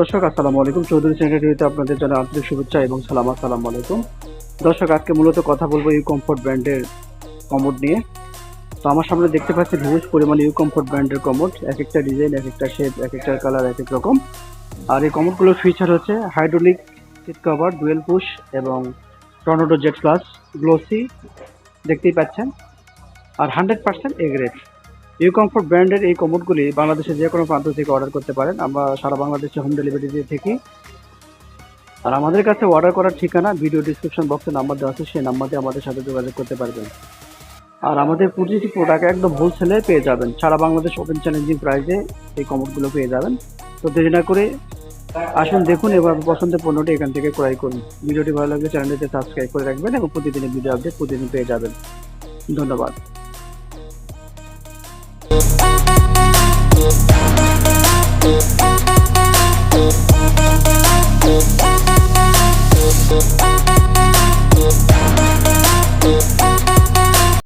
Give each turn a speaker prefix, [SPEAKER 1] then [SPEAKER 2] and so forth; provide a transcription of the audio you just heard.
[SPEAKER 1] দর্শক, আসসালামু আলাইকুম। চৌধুরী সেক্রেটারিতে আপনাদের জন্য আন্তরিক শুভেচ্ছা এবং সালাম, আসসালামু আলাইকুম। দর্শক, আজকে মূলত কথা বলব ইউ কমফোর্ট ব্র্যান্ডের কমোড নিয়ে। তো আমার সামনে দেখতে পাচ্ছি হিউজ পরিমাণে ইউ কমফোর্ট ব্র্যান্ডের কমোড। এক একটা ডিজাইন এক একটা শেপ এক একটা কালার এক এক রকম। আর এই কমোডগুলোর ফিচার হচ্ছে hydraulic seat cover dual push এবং টর্নেডো জেট প্লাস গ্লোসি দেখতেই পাচ্ছেন। আর hundred percent A grade U comfort ব্র্যান্ডের এই কমোডগুলি বাংলাদেশের যে কোনো প্রান্ত থেকে অর্ডার করতে পারেন। আমরা সারা বাংলাদেশে হোম ডেলিভারি দিয়ে থাকি। আর আমাদের কাছে অর্ডার করার ঠিকানা ভিডিও ডিসক্রিপশন বক্সে নাম্বার দেওয়া আছে। সেই নাম্বার দিয়ে আমাদের সাথে যোগাযোগ করতে পারবেন। আর আমাদের প্রতিটি প্রোডাক্ট একদম হোলসেলে পেয়ে যাবেন। সারা বাংলাদেশ ওপেন চ্যালেঞ্জিং প্রাইসে এই কমোডগুলো পেয়ে যাবেন। তো দেরি না করে আসুন, দেখুন, এবার পছন্দের পণ্যটি এখান থেকে ক্রয় করুন। ভিডিওটি ভালো লাগলে চ্যানেলটিতে সাবস্ক্রাইব করে রাখবেন এবং প্রতিদিনের ভিডিও আপডেট প্রতিদিন পেয়ে যাবেন। ধন্যবাদ। Bye.